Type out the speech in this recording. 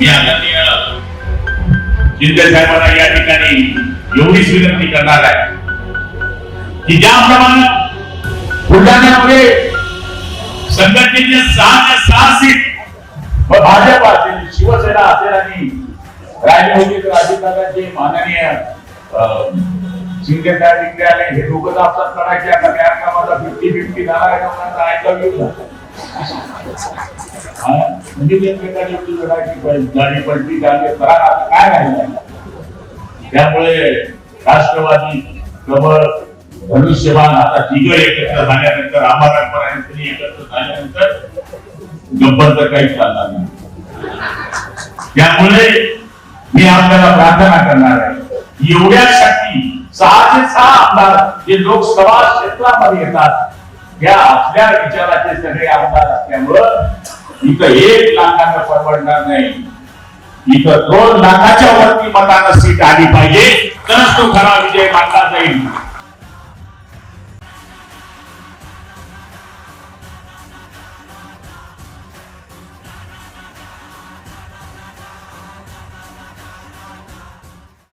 मी आदरणीय शिंदे साहेबांना या ठिकाणी एवढीच विनंती करणार आहे. की ज्याप्रमाणे बुलढाण्यामध्ये संघटनेचे सहा ते सहा सीट भाजप असेल शिवसेना असेल आणि राजभौतिक राजकारणाचे माननीय शिंदे साहेब इकडे आले हे लोक आपसात करायचे आता कार्यक्रमाचा फिफ्टी फिफ्टी झाला आहे म्हणजे एकमेकांनी आपली लढायची पल- गाडी पलटी झाली आता काय राहिलं त्यामुळे राष्ट्रवादी कमळ धनुष्यबाण आता तिघ एकत्र झाल्यानंतर आम्हाला एकत्र झाल्यानंतर गब्बर तर काही चालणार नाही. त्यामुळे मी आपल्याला प्रार्थना करणार आहे एवढ्यासाठी सहा ते सहा आमदार जे लोकसभा क्षेत्रामध्ये येतात या आपल्या विचाराचे सगळे आमदार असल्यामुळं इथं एक लाखाचं परवडणार नाही. इथं दोन लाखाच्या वरती मतानं सीट आली पाहिजे. तरच तो खरा विजय मानला जाईल.